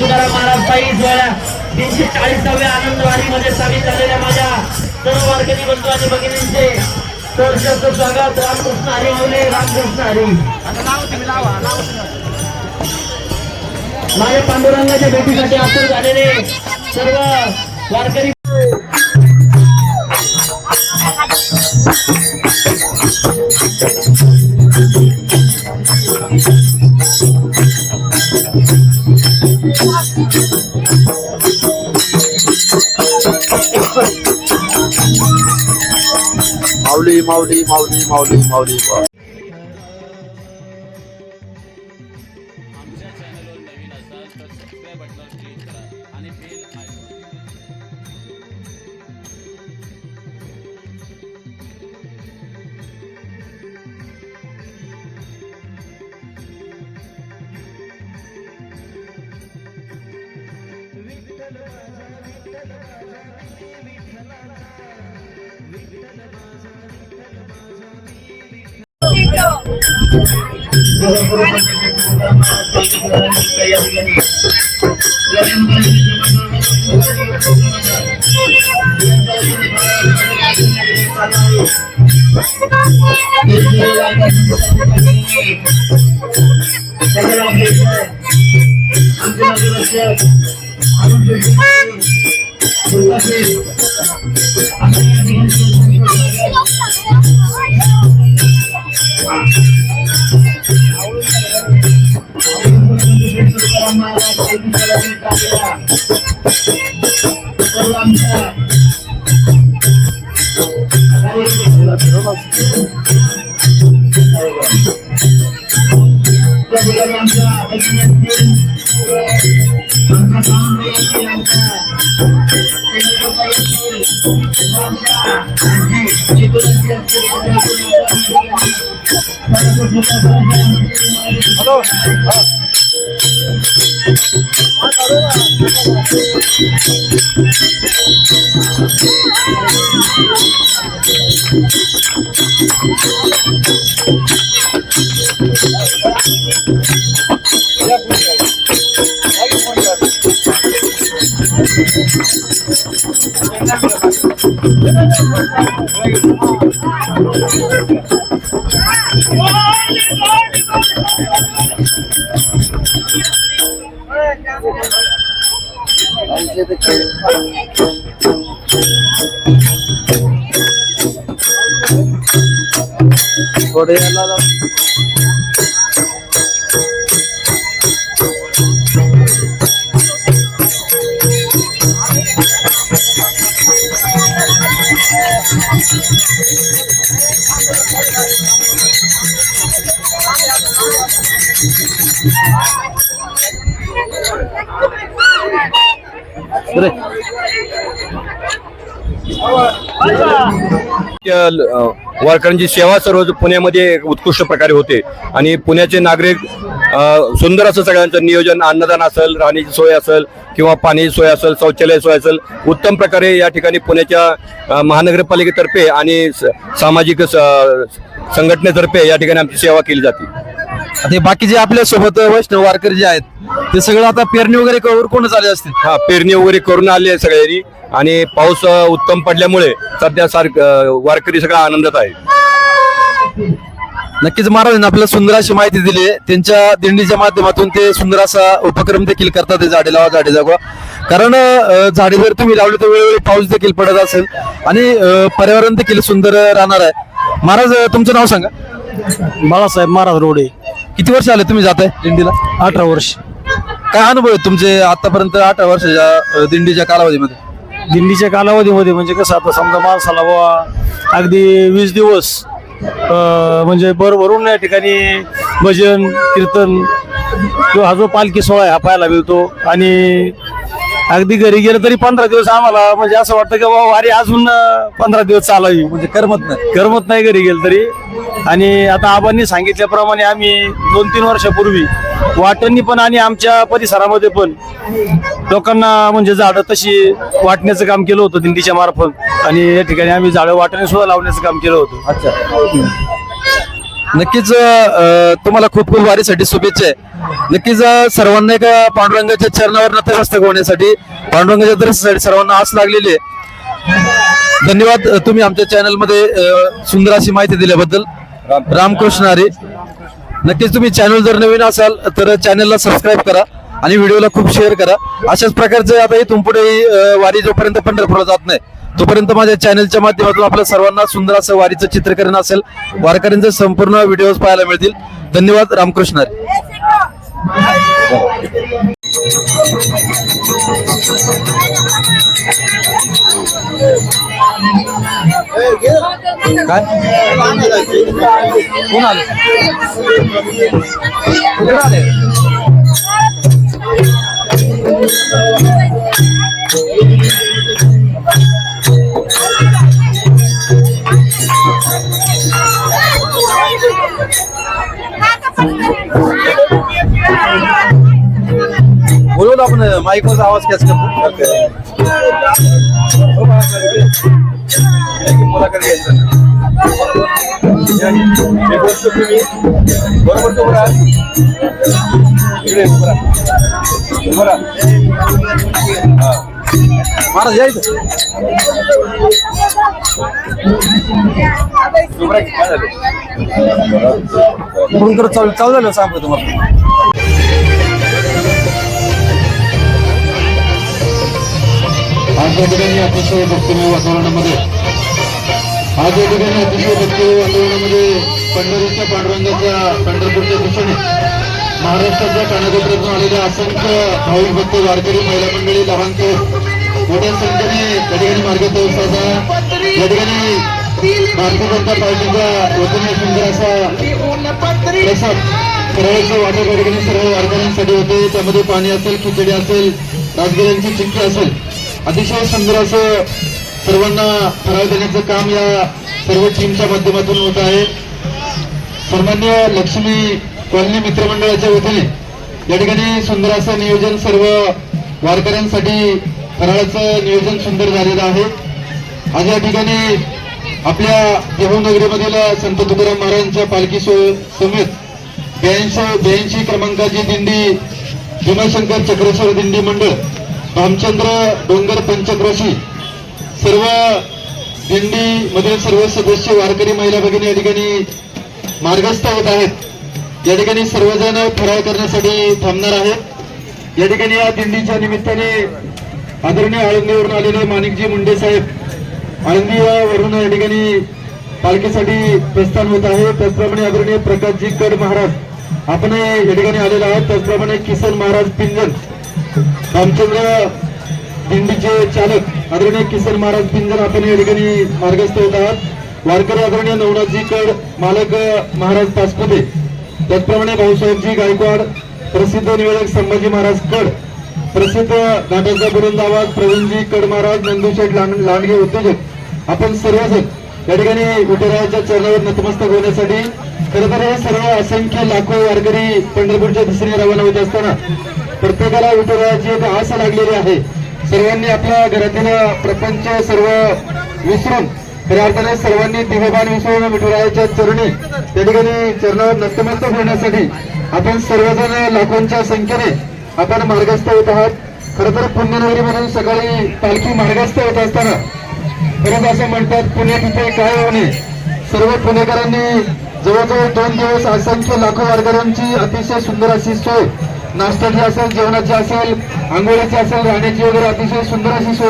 तुकाराम महाराज बाईस वेळा तीनशे चाळीसाव्या आनंदवाडीमध्ये सामील झालेल्या माझ्या सर्व वारकरी बंधू आणि भगिनींचे सहर्षाचं स्वागत. रामकृष्ण हरी माऊली रामकृष्ण हरी. माझ्या पांडुरंगाच्या भेटीसाठी आतुर झालेले सर्व वारकरी माऊली माऊली माऊली माऊली माऊली आमच्या चॅनलवर नवीन असाल तर सबस्क्राईब बटनावर क्लिक करा आणि बेल Oh, थोडे याला अ, वारकऱ्यांची सेवा सर्व पुण्यामध्ये उत्कृष्ट प्रकारे होते. आणि पुण्याचे नागरिक सुंदर असं सगळ्यांचं नियोजन अन्नदान असेल राहण्याची सोय असेल किंवा पाण्याची सोय असेल शौचालय सोय असेल उत्तम प्रकारे या ठिकाणी पुण्याच्या महानगरपालिकेतर्फे आणि स- सामाजिक संघटनेतर्फे या ठिकाणी आमची सेवा केली जाते. आता हे बाकीचे आपल्यासोबत वैष्णव वारकरी जे आहेत ते सगळं आता पेरणी वगैरे कवर कोण झाले असतील? हा पेरणी वगैरे करून आली आहे सगळ्यांनी. आणि पाऊस उत्तम पडल्यामुळे सध्या सारख वारकरी सगळा आनंदात आहे नक्कीच महाराजांनी आपल्याला सुंदर अशी माहिती दिली आहे. त्यांच्या दिंडीच्या माध्यमातून ते सुंदर असा उपक्रम देखील करतात झाडे लावा झाडे जगवा. कारण झाडे जर तुम्ही लावले तर वेळोवेळी पाऊस देखील पडत असेल. आणि पर्यावरण देखील सुंदर राहणार आहे. महाराज तुमचं नाव सांगा. बाळासाहेब महाराज रोडे. किती वर्ष आले तुम्ही जाताय दिंडीला? अठरा वर्ष. काय अनुभव आहे तुमचे आतापर्यंत अठरा वर्षाच्या अं, दिंडीच्या कालावधीमध्ये? दिंडीच्या कालावधीमध्ये म्हणजे कसं आता समजा माणसाला बुवा अगदी वीस दिवस अं, म्हणजे भरभरून या ठिकाणी भजन कीर्तन किंवा हा जो पालखी सोहळा आहे हा पाहायला मिळतो. आणि अगदी घरी गेलं तरी पंधरा दिवस आम्हाला म्हणजे असं वाटतं की बाबा वारी अजून पंधरा दिवस चालावी. म्हणजे करमत नाही. करमत नाही घरी गेलं तरी. आणि आता आबांनी सांगितल्याप्रमाणे आम्ही दोन तीन वर्षापूर्वी वाटणी पण आणि आमच्या परिसरामध्ये पण लोकांना म्हणजे झाडं तशी वाटण्याचं काम केलं होतं दिंडीच्या मार्फत. आणि या ठिकाणी आम्ही झाडं वाटणी सुद्धा लावण्याचं काम केलं होतं. अच्छा. नक्कीच तुम्हाला खूप खूप वारीसाठी शुभेच्छा आहे. नक्कीच सर्वांना एका पांडुरंगाच्या चरणावर नतमस्तक होण्यासाठी पांडुरंगाच्या दर्शनासाठी सर्वांना आस लागलेली आहे. धन्यवाद तुम्ही आमच्या चॅनलमध्ये सुंदर अशी माहिती दिल्याबद्दल. रामकृष्ण हरी. नक्कीच तुम्ही चॅनल जर नवीन असाल तर चॅनलला सबस्क्राईब करा आणि व्हिडिओला खूप शेअर करा. अशाच प्रकारचे आता इथून पुढे वारी जोपर्यंत पंढरपूरला जात नाही तोपर्यंत माझ्या चॅनलच्या माध्यमातून आपल्या सर्वांना सुंदर असं वारीचं चित्रीकरण असेल. वारकऱ्यांचे संपूर्ण व्हिडिओ पाहायला मिळतील. धन्यवाद रामकृष्ण हरी. काय? कोण आले? कुठे आले? ना आपण माईकवरचा आवाज कॅच करतो. मुलाखत घ्यायचं बरोबर तो बरा इकडे उभं राहा. हा. महाराज यायचं काय झालं? चालू चालू झालं सांगतो तुम्हाला आज ठिकाणी अतिशय भक्तिमय वातावरणामध्ये आज या ठिकाणी अतिशय भक्तिमय वातावरणामध्ये पंढरीच्या पांडुरंगाच्या पंढरपूरच्या दिशेने महाराष्ट्राच्या कानाकोपऱ्यातून आलेल्या असंख्य भाविक भक्त वारकरी महिला मंडळी लहान मोठ्या संख्येने त्या ठिकाणी मार्गदर्शनाचा या ठिकाणी भारतीय जनता पार्टीचा वतीने सुंदर असा प्रसाद फराळाचं वाटप या ठिकाणी सर्व वारकऱ्यांसाठी होते. त्यामध्ये पाणी असेल खिचडी असेल राजगिऱ्यांची चिक्की असेल अतिशय सुंदर असं सर्वांना ठराव देण्याचं काम या सर्व टीमच्या माध्यमातून होत आहे. सन्मान्य लक्ष्मी कॉलनी मित्रमंडळाच्या वतीने या ठिकाणी सुंदर असं नियोजन सर्व वारकऱ्यांसाठी फराळाचं नियोजन सुंदर झालेलं आहे. आज या ठिकाणी आपल्या देहूनगरीमधील संत तुकाराम महाराजांच्या पालखी सो- समेत ब्याऐंशी ब्याऐंशी क्रमांकाची दिंडी भीमाशंकर चक्रेश्वर दिंडी मंडळ रामचंद्र डोंगर पंचक्रोशी सर्व दिंडी मधील सर्व सदस्य वारकरी महिला भगिनी या ठिकाणी मार्गस्थ होत आहेत. या ठिकाणी सर्वजण फराळ करण्यासाठी थांबणार आहेत. या ठिकाणी या दिंडीच्या निमित्ताने आदरणीय आळंदीवरून आलेले माणिकजी मुंडे साहेब आळंदी वरून या ठिकाणी पालखीसाठी प्रस्थान होत आहे. त्याचप्रमाणे आदरणीय प्रकाशजी गड महाराज आपण या ठिकाणी आलेला आहोत. त्याचप्रमाणे किसन महाराज पिंजन रामचंद्र दिंडीचे चालक आदरणीय किसन महाराज पिंजर आपण या ठिकाणी मार्गस्थ होत आहात. वारकरी आदरणीय नवनाथजी कड मालक महाराज पासपुते त्याचप्रमाणे भाऊसाहेबजी गायकवाड प्रसिद्ध निवेदक संभाजी महाराज कड प्रसिद्ध नाटकचा बुलंद आवाज प्रवीणजी कड महाराज नंदूशेठ लांड- लांडगे उद्योजक. आपण सर्वजण या ठिकाणी विठुरायाच्या चरणावर नतमस्तक होण्यासाठी खरं तर हे सर्व असंख्य लाखो वारकरी पंढरपूरच्या दिशेने रवाना होत असताना प्रत्येकाला विठुरायाची एक आस लागलेली आहे. सर्वांनी आपल्या घरातील प्रपंच सर्व विसरून खऱ्या अर्थाने सर्वांनी दिवभान विसरून विठुरायाच्या चरणी त्या ठिकाणी चरणावर नतमस्तक होण्यासाठी आपण सर्वजण लाखोंच्या संख्येने आपण मार्गस्थ होत आहात. खरं तर पुण्यनगरीमधून सकाळी पालखी मार्गस्थ होत असताना खरंच असं म्हणतात पुणे तिथे काय होणे? सर्व पुणेकरांनी जवळजवळ दोन दिवस असंख्य लाखो वारकऱ्यांची अतिशय सुंदर अशी सोय नाश्त्याची असेल जेवणाची असेल आंघोळीची असेल राहण्याची वगैरे अतिशय सुंदर अशी सोय